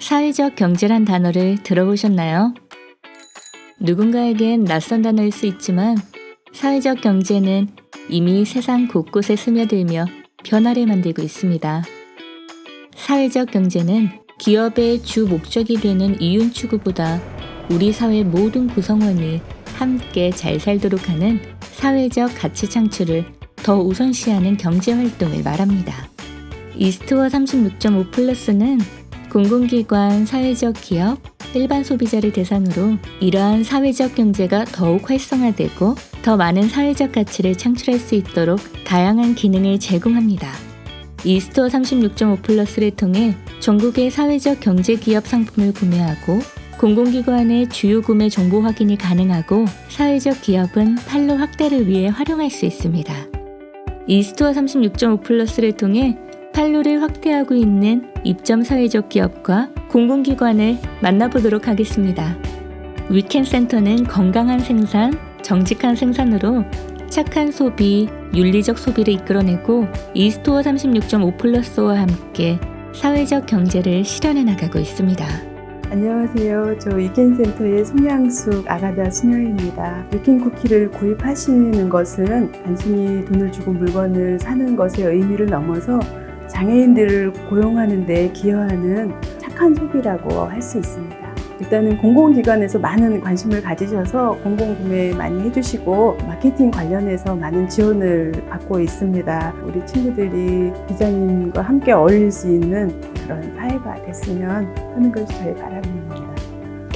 사회적 경제란 단어를 들어보셨나요? 누군가에겐 낯선 단어일 수 있지만 사회적 경제는 이미 세상 곳곳에 스며들며 변화를 만들고 있습니다. 사회적 경제는 기업의 주 목적이 되는 이윤 추구보다 우리 사회 모든 구성원이 함께 잘 살도록 하는 사회적 가치 창출을 더 우선시하는 경제 활동을 말합니다. 이스트워 36.5 플러스는 공공기관, 사회적 기업, 일반 소비자를 대상으로 이러한 사회적 경제가 더욱 활성화되고 더 많은 사회적 가치를 창출할 수 있도록 다양한 기능을 제공합니다. 이스토어 36.5 플러스를 통해 전국의 사회적 경제 기업 상품을 구매하고 공공기관의 주요 구매 정보 확인이 가능하고 사회적 기업은 판로 확대를 위해 활용할 수 있습니다. 이스토어 36.5 플러스를 통해 판로를 확대하고 있는 입점 사회적 기업과 공공기관을 만나보도록 하겠습니다. 위켄 센터는 건강한 생산, 정직한 생산으로 착한 소비, 윤리적 소비를 이끌어내고 이스토어 36.5 플러스와 함께 사회적 경제를 실현해 나가고 있습니다. 안녕하세요. 저 위켄센터의 송양숙 아가다 수녀입니다. 위켄 쿠키를 구입하시는 것은 단순히 돈을 주고 물건을 사는 것의 의미를 넘어서 장애인들을 고용하는 데 기여하는 착한 소비라고 할 수 있습니다. 일단은 공공기관에서 많은 관심을 가지셔서 공공구매 많이 해주시고 마케팅 관련해서 많은 지원을 받고 있습니다. 우리 친구들이 기자님과 함께 어울릴 수 있는 그런 사회가 됐으면 하는 것이 저의 바람입니다.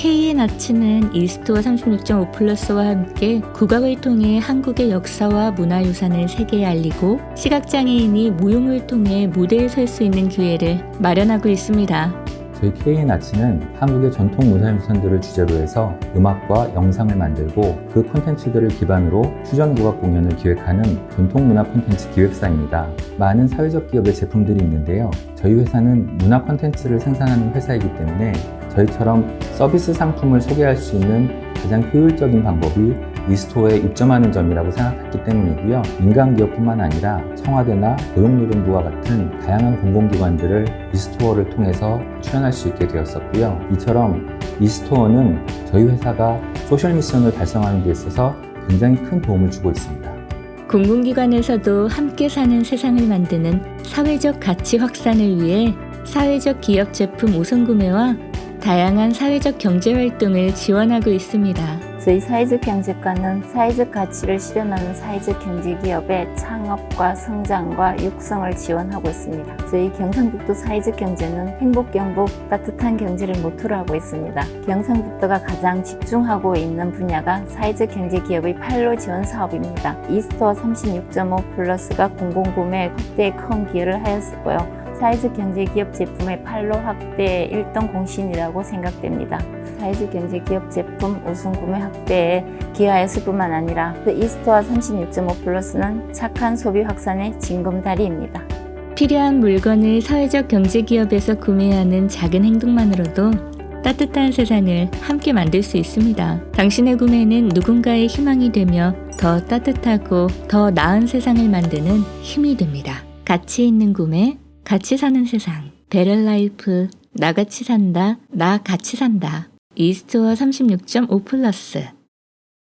K의 나치는 이스토어 36.5 플러스와 함께 국악을 통해 한국의 역사와 문화유산을 세계에 알리고 시각장애인이 무용을 통해 무대에 설 수 있는 기회를 마련하고 있습니다. 저희 K의 나치는 한국의 전통 문화유산들을 주제로 해서 음악과 영상을 만들고 그 콘텐츠들을 기반으로 퓨전국악 공연을 기획하는 전통문화 콘텐츠 기획사입니다. 많은 사회적 기업의 제품들이 있는데요. 저희 회사는 문화 콘텐츠를 생산하는 회사이기 때문에 저희처럼 서비스 상품을 소개할 수 있는 가장 효율적인 방법이 이스토어에 입점하는 점이라고 생각했기 때문이고요. 민간 기업뿐만 아니라 청와대나 고용노동부와 같은 다양한 공공기관들을 이스토어를 통해서 출연할 수 있게 되었었고요. 이처럼 이스토어는 저희 회사가 소셜 미션을 달성하는 데 있어서 굉장히 큰 도움을 주고 있습니다. 공공기관에서도 함께 사는 세상을 만드는 사회적 가치 확산을 위해 사회적 기업 제품 우선 구매와 다양한 사회적 경제 활동을 지원하고 있습니다. 저희 사회적 경제과는 사회적 가치를 실현하는 사회적 경제 기업의 창업과 성장과 육성을 지원하고 있습니다. 저희 경상북도 사회적 경제는 행복, 경북, 따뜻한 경제를 모토로 하고 있습니다. 경상북도가 가장 집중하고 있는 분야가 사회적 경제 기업의 판로 지원 사업입니다. 이스토어 36.5 플러스가 공공구매 확대에 큰 기여를 하였고요. 사회적 경제 기업 제품의 판로 확대의 일등 공신이라고 생각됩니다. 사회적 경제 기업 제품 우선 구매 확대에 기여하였을 뿐만 아니라 그 이스토어 36.5 플러스는 착한 소비 확산의 징검다리입니다. 필요한 물건을 사회적 경제 기업에서 구매하는 작은 행동만으로도 따뜻한 세상을 함께 만들 수 있습니다. 당신의 구매는 누군가의 희망이 되며 더 따뜻하고 더 나은 세상을 만드는 힘이 됩니다. 가치 있는 구매, 같이 사는 세상. 베럴 라이프, 나같이 산다, 나 같이 산다. 이스토어 36.5 플러스.